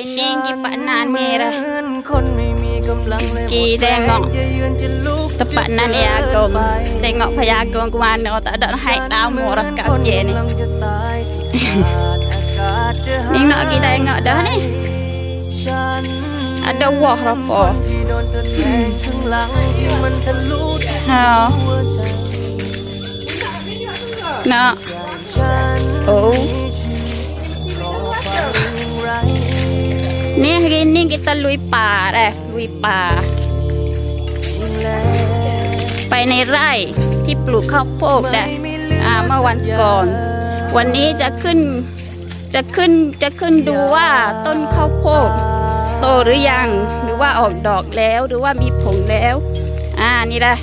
Ini gipak nan merah คนไม่มีกำลังเลย Ki tengok จะยืนจะลุก Tepat nan ya agong Tengok payah agong ke mana Tak ada haik tamu orang kat คน je ni กำลังจะตายที่ขาดอากาศจะหาย Ni nak kita tengok dah ni ฉัน Ada wah rapa ที่โดนเธอแทงข้างหลังที่มันทะลุถึง Ha หัวใจ Nak ฉัน Oh มีชีวิ Ni hari ni kita lui pa dah Lui pa จริงแล้วไปในไร่ที่ปลูกข้าวโพดนะอาเมื่อวันก่อน วันนี้จะขึ้นจะขึ้นจะขึ้นดูว่าต้นข้าวโพดโตหรือยังหรือว่าออกดอกแล้วหรือว่ามีผงแล้ว อ่านี่แหละ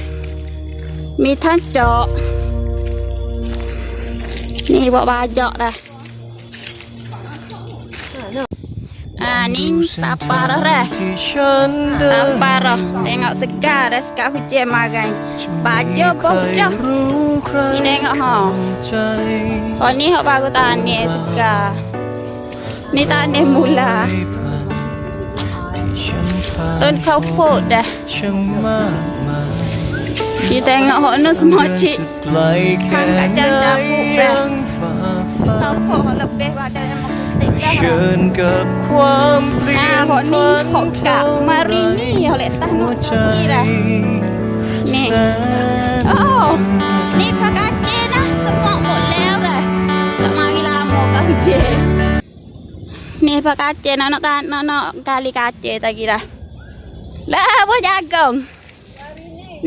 มีท่านเจาะนี่บอกว่าเจาะนะ อ่านี่ซาปาระแหละที่ฉันเดิน Sabar oh. Tengok segar dah segar hujan makan. Baju bau dah. รู้ใคร Ni tengok ha. ใจ Oh ni hok baru tani segar. Ni tani mula. ที่ฉันผ่านต้นข้าวโพด dah. ช่างมากมา ชิญกับความเปลี่ยนผันเท่าไรนี่ใจแสนโอ้นี่พักาเจนะสมองหมดแล้วเลยกลับมากีฬาหมอกาเจนี่พักาเจนะนกาเนาะกาลิกาเจตะกีฬาแล้วพ่ยากกง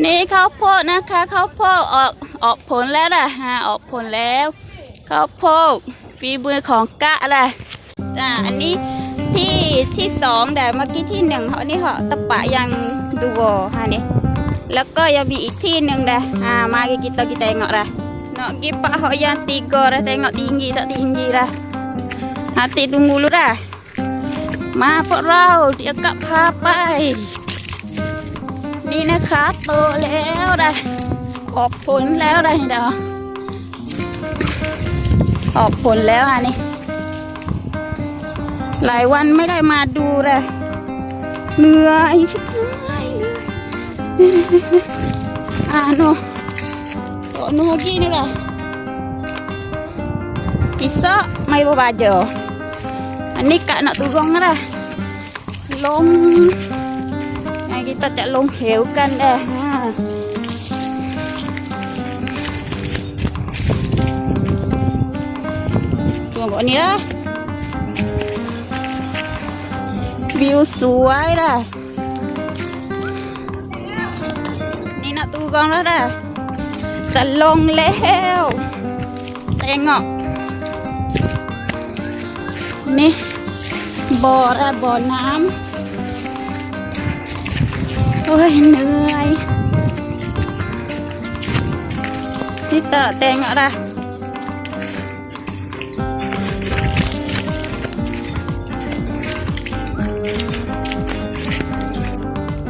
นี่ข้าวโพดนะคะข้าวโพดออกออกผลแล้วนะฮะออกผลแล้วข้าวโพด ฝีมือของกะอะไรอ่าอันนี้ที่ที่สองแต่เมื่อกี้ที่หนึ่งเขานี่เขาตะปะยังดูโวฮะนี่แล้วก็ยังมีอีกที่หนึ่ง dah ah mari kita kita tengok dah nak pergi pak hok yang tiga dah tengok tinggi tak tinggi dah nanti tunggu dulu dah มาพวกเราเดี๋ยวกลับพาไป นี่นะคะโตแล้วได้ออกผลแล้วได้เดี๋ยว ออกผลแล้วอะนี่ หลายวันไม่ได้มาดูเลยเหนื่อยชิบหายเลยอ่าโนโอ้โนกี้นี่แหละกิสะไม่บาเจออันนี้กะ nak turun dah ลง Nah, kita cak long วอันนี้นะวิวสวยเลยนี่นะตูกองแล้วนะจะลงแล้วแตงอะนี่บ่อระบ่อน้ำโอ้ยเหนื่อยที่เตะแตงอะไร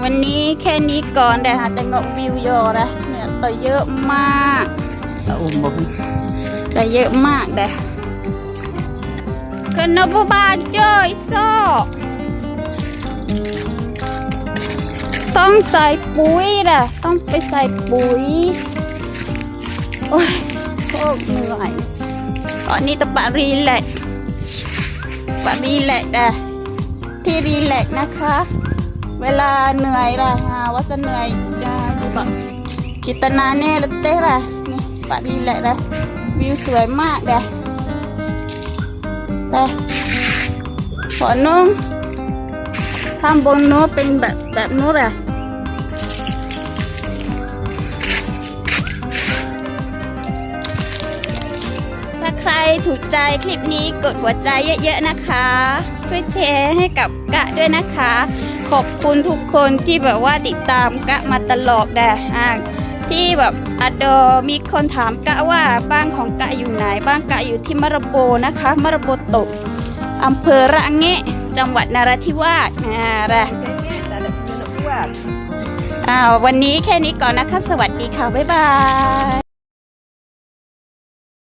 วันนี้แค่นี้ก่อนแต่หาแต่งกวิวโยนะเนี่ยต่อเยอะมากตะอุ้มบอกแต่เยอะมากเด้ขึ้นนบบ้านเจ้ยโซต้องใส่ปุ๋ยนะต้องไปใส่ปุ๋ย โอ้ยโคตรเหนื่อย ตอนนี้ตะปะรีแลกปะรีแลกซ์นะที่รีแลกนะคะ เวลาเหนื่อยละฮะว่าจะเหนื่อยจะดูแบบกิตนาเน่ละเต้ละนี่ปะรีแลกซ์นะวิวสวยมากเลยแต่ขอนุ่งข้างบนนู้นเป็นแบบแบบนู้นอะถ้าใครถูกใจคลิปนี้กดหัวใจเยอะๆนะคะ ช่วยแชร์ให้กับกะด้วยนะคะ ขอบคุณทุกคนที่แบบว่าติดตามกะมาตลอดแด่อ่าที่แบบอดอมีคนถามกะว่าบ้านของกะอยู่ไหนบ้านกะอยู่ที่มรโบนะคะ มรโบตกอำเภอระแงะจังหวัดนราธิวาสอ่าระอ่าวันนี้แค่นี้ก่อนนะคะ สวัสดีค่ะ บ๊ายบาย